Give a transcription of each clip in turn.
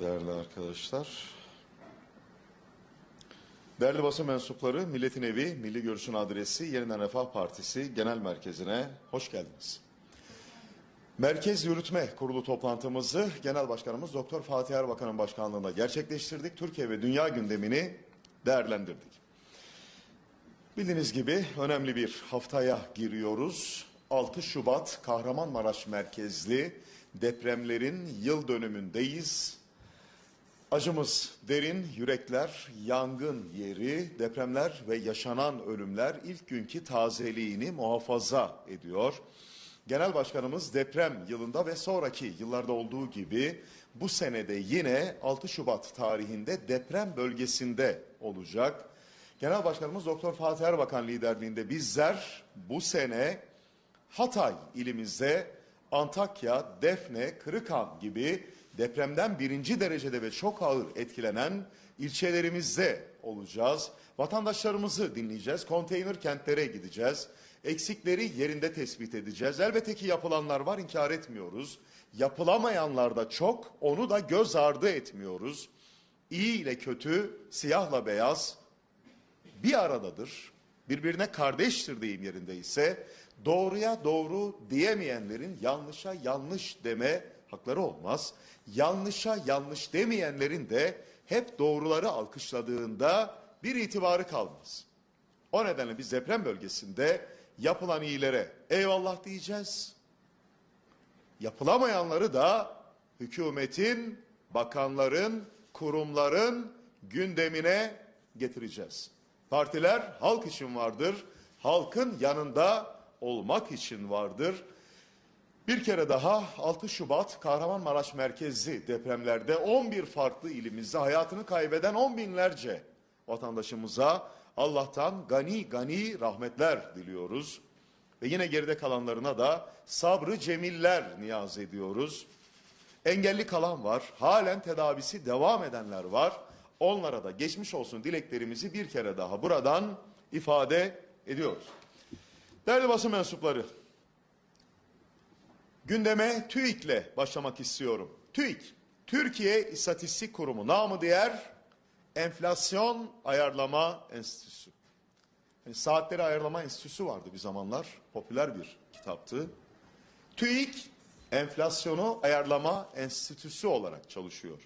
değerli arkadaşlar. Değerli basın mensupları, Milletin Evi, Milli Görüş'ün adresi Yeniden Refah Partisi Genel Merkezi'ne hoş geldiniz. Merkez Yürütme Kurulu toplantımızı Genel Başkanımız Doktor Fatih Erbakan'ın başkanlığında gerçekleştirdik. Türkiye ve dünya gündemini değerlendirdik. Bildiğiniz gibi önemli bir haftaya giriyoruz. 6 Şubat Kahramanmaraş merkezli depremlerin yıl dönümündeyiz. Acımız derin, yürekler yangın yeri, depremler ve yaşanan ölümler ilk günkü tazeliğini muhafaza ediyor. Genel Başkanımız deprem yılında ve sonraki yıllarda olduğu gibi bu senede yine 6 Şubat tarihinde deprem bölgesinde olacak. Genel Başkanımız Doktor Fatih Erbakan liderliğinde bizler bu sene Hatay ilimizde Antakya, Defne, Kırıkan gibi depremden birinci derecede ve çok ağır etkilenen ilçelerimizde olacağız. Vatandaşlarımızı dinleyeceğiz, konteyner kentlere gideceğiz. Eksikleri yerinde tespit edeceğiz. Elbette ki yapılanlar var, inkar etmiyoruz. Yapılamayanlar da çok, onu da göz ardı etmiyoruz. İyi ile kötü, siyahla beyaz bir aradadır. Birbirine kardeştir deyim yerinde ise doğruya doğru diyemeyenlerin yanlışa yanlış deme hakları olmaz. Yanlışa yanlış demeyenlerin de hep doğruları alkışladığında bir itibarı kalmaz. O nedenle biz deprem bölgesinde yapılan iyilere eyvallah diyeceğiz. Yapılamayanları da hükümetin, bakanların, kurumların gündemine getireceğiz. Partiler halk için vardır, halkın yanında olmak için vardır. Bir kere daha 6 Şubat Kahramanmaraş merkezli depremlerde 11 farklı ilimizde hayatını kaybeden on binlerce vatandaşımıza Allah'tan gani gani rahmetler diliyoruz. Ve yine geride kalanlarına da sabrı cemiller niyaz ediyoruz. Engelli kalan var, halen tedavisi devam edenler var. Onlara da geçmiş olsun dileklerimizi bir kere daha buradan ifade ediyoruz. Değerli basın mensupları, gündeme TÜİK'le başlamak istiyorum. TÜİK, Türkiye İstatistik Kurumu, namı diğer Enflasyon Ayarlama Enstitüsü. Yani saatleri ayarlama enstitüsü vardı bir zamanlar, popüler bir kitaptı. TÜİK, Enflasyonu Ayarlama Enstitüsü olarak çalışıyor.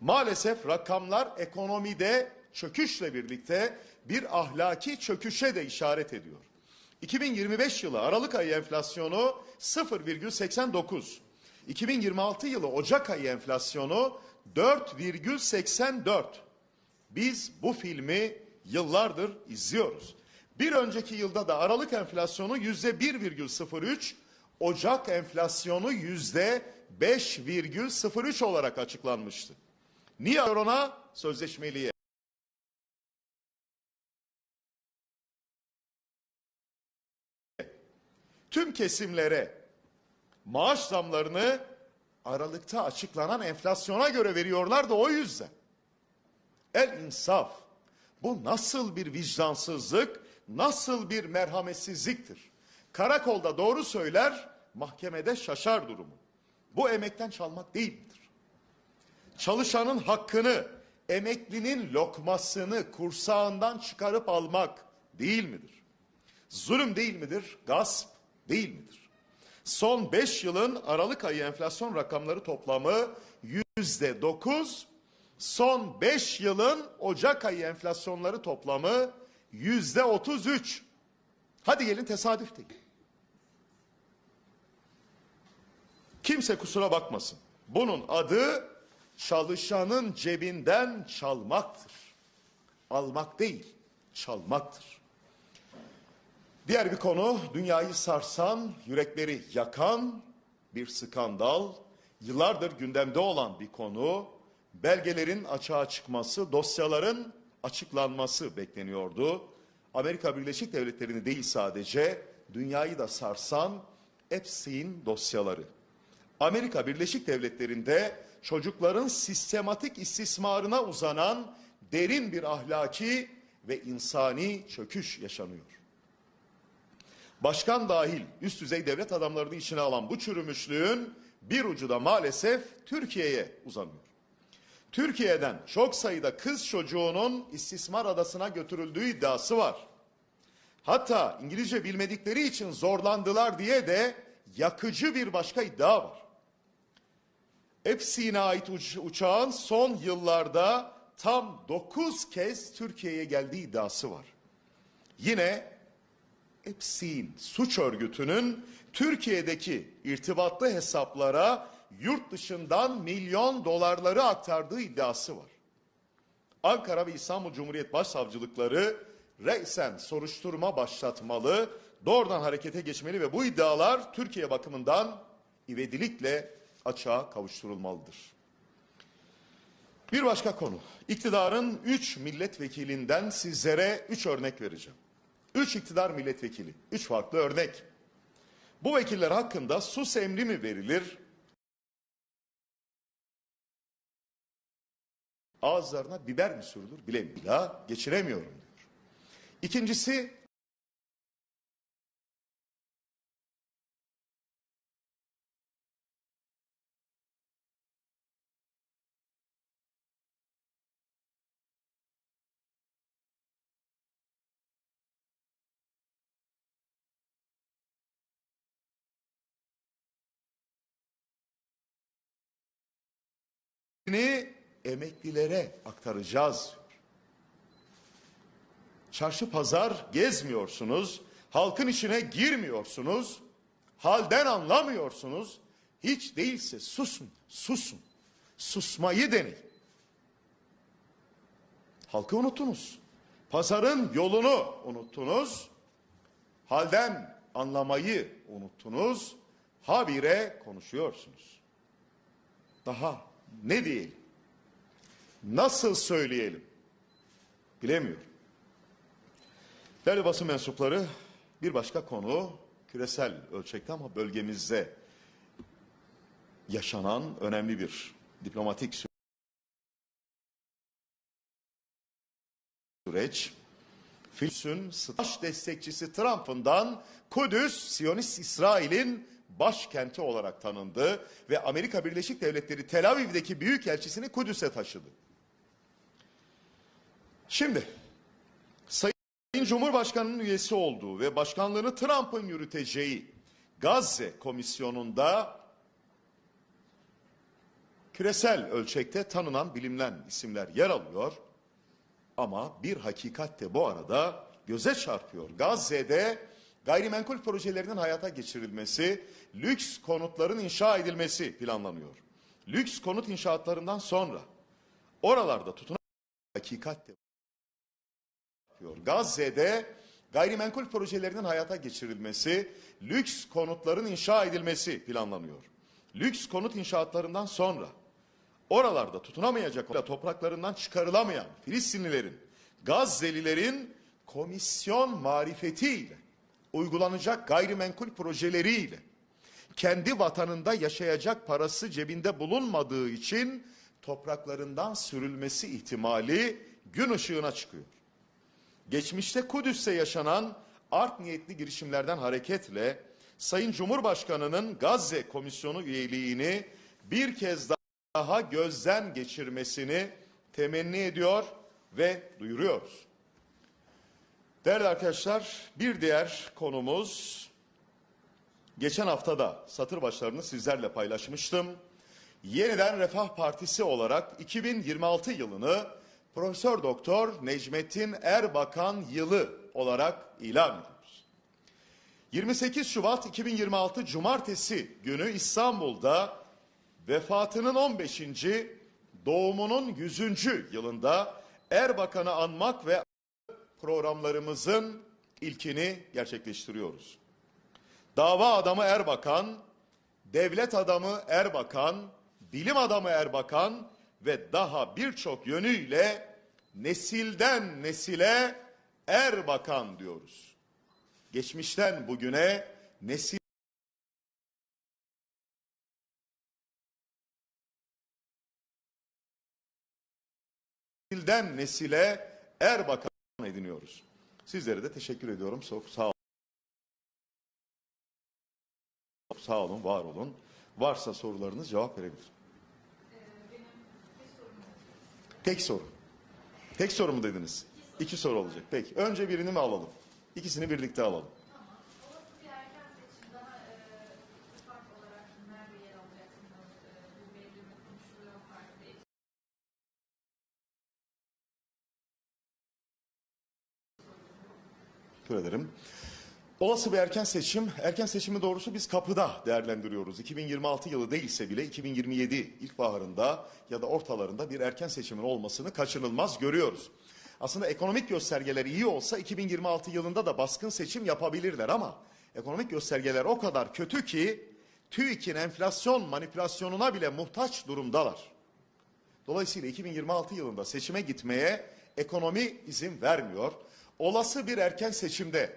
Maalesef rakamlar ekonomide çöküşle birlikte bir ahlaki çöküşe de işaret ediyor. 2025 yılı Aralık ayı enflasyonu 0,89. 2026 yılı Ocak ayı enflasyonu 4,84. Biz bu filmi yıllardır izliyoruz. Bir önceki yılda da Aralık enflasyonu yüzde 1,03, Ocak enflasyonu yüzde 5,03 olarak açıklanmıştı. Niye ona sözleşmeliye? Tüm kesimlere maaş zamlarını Aralıkta açıklanan enflasyona göre veriyorlar da o yüzden. El insaf. Bu nasıl bir vicdansızlık, nasıl bir merhametsizliktir? Karakolda doğru söyler, mahkemede şaşar durumu. Bu emekten çalmak değil midir? Çalışanın hakkını, emeklinin lokmasını kursağından çıkarıp almak değil midir? Zulüm değil midir? Gasp değil midir? Son 5 yılın Aralık ayı enflasyon rakamları toplamı yüzde dokuz, son 5 yılın Ocak ayı enflasyonları toplamı yüzde otuz üç. Hadi gelin tesadüf değil. Kimse kusura bakmasın. Bunun adı çalışanın cebinden çalmaktır. Almak değil, çalmaktır. Diğer bir konu dünyayı sarsan, yürekleri yakan bir skandal. Yıllardır gündemde olan bir konu. Belgelerin açığa çıkması, dosyaların açıklanması bekleniyordu. Amerika Birleşik Devletleri'ni değil sadece dünyayı da sarsan Epstein dosyaları. Amerika Birleşik Devletleri'nde çocukların sistematik istismarına uzanan derin bir ahlaki ve insani çöküş yaşanıyor. Başkan dahil üst düzey devlet adamlarını içine alan bu çürümüşlüğün bir ucu da maalesef Türkiye'ye uzanıyor. Türkiye'den çok sayıda kız çocuğunun istismar adasına götürüldüğü iddiası var. Hatta İngilizce bilmedikleri için zorlandılar diye de yakıcı bir başka iddia var. Epstein'e ait uç- uçağın son yıllarda tam 9 kez Türkiye'ye geldiği iddiası var. Yine Epstein suç örgütünün Türkiye'deki irtibatlı hesaplara yurt dışından milyon dolarları aktardığı iddiası var. Ankara ve İstanbul Cumhuriyet Başsavcılıkları reisen soruşturma başlatmalı, doğrudan harekete geçmeli ve bu iddialar Türkiye bakımından ivedilikle açığa kavuşturulmalıdır. Bir başka konu. İktidarın 3 milletvekilinden sizlere 3 örnek vereceğim. 3 iktidar milletvekili, 3 farklı örnek. Bu vekiller hakkında sus emri mi verilir? Ağızlarına biber mi sürülür bilemiyorum. Geçiremiyorum diyor. İkincisi ni emeklilere aktaracağız. Çarşı pazar gezmiyorsunuz, halkın içine girmiyorsunuz, halden anlamıyorsunuz. Hiç değilse susun, susun. Susmayı deneyin. Halkı unuttunuz. Pazarın yolunu unuttunuz. Halden anlamayı unuttunuz. Habire konuşuyorsunuz. Daha ne diyelim? Nasıl söyleyelim? Bilemiyorum. Değerli basın mensupları bir başka konu küresel ölçekte ama bölgemizde yaşanan önemli bir diplomatik süreç. Filistin staj destekçisi Trump'ından Kudüs, Siyonist İsrail'in başkenti olarak tanındı ve Amerika Birleşik Devletleri Tel Aviv'deki büyükelçisini Kudüs'e taşıdı. Şimdi Sayın Cumhurbaşkanı'nın üyesi olduğu ve başkanlığını Trump'ın yürüteceği Gazze Komisyonu'nda küresel ölçekte tanınan bilinen isimler yer alıyor. Ama bir hakikat de bu arada göze çarpıyor. Gazze'de gayrimenkul projelerinin hayata geçirilmesi, lüks konutların inşa edilmesi planlanıyor. Lüks konut inşaatlarından sonra oralarda tutunan hakikat yapıyor. Gazze'de gayrimenkul projelerinin hayata geçirilmesi, lüks konutların inşa edilmesi planlanıyor. Lüks konut inşaatlarından sonra oralarda tutunamayacak topraklarından çıkarılamayan Filistinlilerin, Gazze'lilerin komisyon marifetiyle uygulanacak gayrimenkul projeleriyle kendi vatanında yaşayacak parası cebinde bulunmadığı için topraklarından sürülmesi ihtimali gün ışığına çıkıyor. Geçmişte Kudüs'te yaşanan art niyetli girişimlerden hareketle Sayın Cumhurbaşkanı'nın Gazze Komisyonu üyeliğini bir kez daha gözden geçirmesini temenni ediyor ve duyuruyoruz. Değerli arkadaşlar bir diğer konumuz geçen haftada satır başlarını sizlerle paylaşmıştım. Yeniden Refah Partisi olarak 2026 yılını Profesör Doktor Necmettin Erbakan yılı olarak ilan ediyoruz. 28 Şubat 2026 Cumartesi günü İstanbul'da vefatının 15. doğumunun 100. yılında Erbakan'ı anmak ve programlarımızın ilkini gerçekleştiriyoruz. Dava adamı Erbakan, devlet adamı Erbakan, bilim adamı Erbakan ve daha birçok yönüyle nesilden nesile Erbakan diyoruz. Geçmişten bugüne nesil nesilden nesile Erbakan ediniyoruz. Sizlere de teşekkür ediyorum. Sağ olun. Sağ olun, var olun. Varsa sorularınız cevap verebilir. Tek soru. Tek soru mu dediniz? İki soru olacak. Peki. Önce birini mi alalım? İkisini birlikte alalım. Olası bir erken seçim daha e, ittifak olarak nerede yer alacaksınız? E, bu belli mi konuşuluyor partide? Teşekkür ederim. Olası bir erken seçim, erken seçimi doğrusu biz kapıda değerlendiriyoruz. 2026 yılı değilse bile 2027 ilkbaharında ya da ortalarında bir erken seçimin olmasını kaçınılmaz görüyoruz. Aslında ekonomik göstergeler iyi olsa 2026 yılında da baskın seçim yapabilirler ama ekonomik göstergeler o kadar kötü ki TÜİK'in enflasyon manipülasyonuna bile muhtaç durumdalar. Dolayısıyla 2026 yılında seçime gitmeye ekonomi izin vermiyor. Olası bir erken seçimde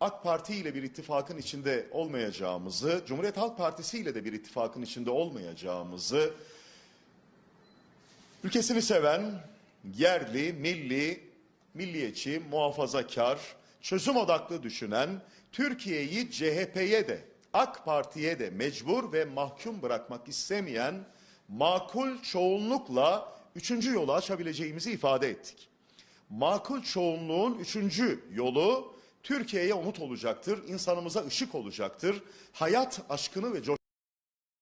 AK Parti ile bir ittifakın içinde olmayacağımızı, Cumhuriyet Halk Partisi ile de bir ittifakın içinde olmayacağımızı, ülkesini seven, yerli, milli, milliyetçi, muhafazakar, çözüm odaklı düşünen, Türkiye'yi CHP'ye de, AK Parti'ye de mecbur ve mahkum bırakmak istemeyen makul çoğunlukla üçüncü yolu açabileceğimizi ifade ettik. Makul çoğunluğun üçüncü yolu Türkiye'ye umut olacaktır, insanımıza ışık olacaktır, hayat aşkını ve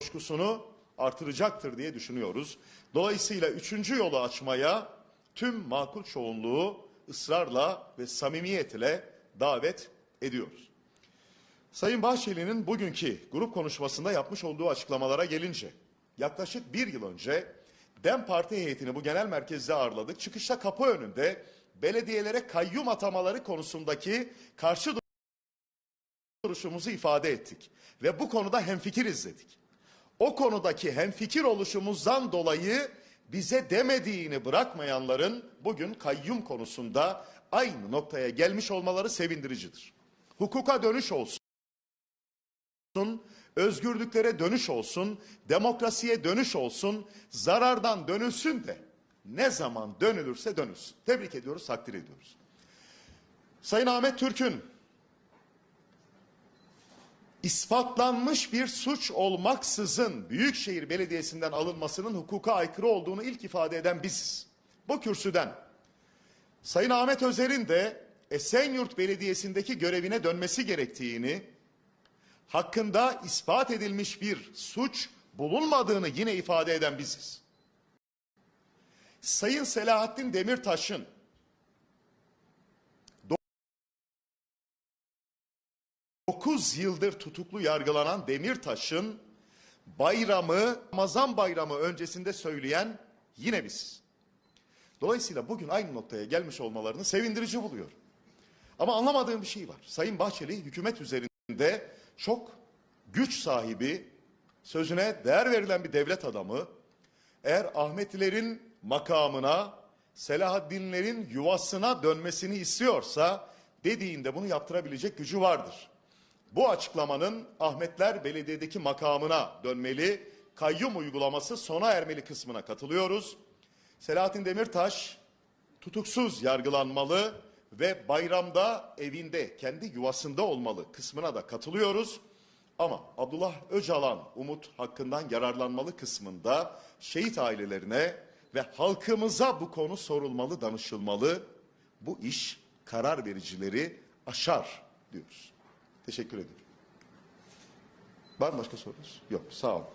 coşkusunu artıracaktır diye düşünüyoruz. Dolayısıyla üçüncü yolu açmaya tüm makul çoğunluğu ısrarla ve samimiyetle davet ediyoruz. Sayın Bahçeli'nin bugünkü grup konuşmasında yapmış olduğu açıklamalara gelince yaklaşık bir yıl önce DEM Parti heyetini bu genel merkezde ağırladık. Çıkışta kapı önünde belediyelere kayyum atamaları konusundaki karşı duruşumuzu ifade ettik. Ve bu konuda hemfikir izledik. O konudaki hemfikir oluşumuzdan dolayı bize demediğini bırakmayanların bugün kayyum konusunda aynı noktaya gelmiş olmaları sevindiricidir. Hukuka dönüş olsun özgürlüklere dönüş olsun, demokrasiye dönüş olsun, zarardan dönülsün de ne zaman dönülürse dönülsün. Tebrik ediyoruz, takdir ediyoruz. Sayın Ahmet Türk'ün ispatlanmış bir suç olmaksızın Büyükşehir Belediyesi'nden alınmasının hukuka aykırı olduğunu ilk ifade eden biziz. Bu kürsüden Sayın Ahmet Özer'in de Esenyurt Belediyesi'ndeki görevine dönmesi gerektiğini, hakkında ispat edilmiş bir suç bulunmadığını yine ifade eden biziz. Sayın Selahattin Demirtaş'ın 9 yıldır tutuklu yargılanan Demirtaş'ın bayramı Ramazan bayramı öncesinde söyleyen yine biz. Dolayısıyla bugün aynı noktaya gelmiş olmalarını sevindirici buluyor. Ama anlamadığım bir şey var. Sayın Bahçeli hükümet üzerinde çok güç sahibi, sözüne değer verilen bir devlet adamı, eğer Ahmetlilerin makamına, Selahaddinlerin yuvasına dönmesini istiyorsa, dediğinde bunu yaptırabilecek gücü vardır. Bu açıklamanın Ahmetler Belediye'deki makamına dönmeli, kayyum uygulaması sona ermeli kısmına katılıyoruz. Selahattin Demirtaş tutuksuz yargılanmalı ve bayramda evinde kendi yuvasında olmalı kısmına da katılıyoruz. Ama Abdullah Öcalan umut hakkından yararlanmalı kısmında şehit ailelerine ve halkımıza bu konu sorulmalı, danışılmalı. Bu iş karar vericileri aşar diyoruz. Teşekkür ederim. Var mı başka sorunuz? Yok. Sağ olun.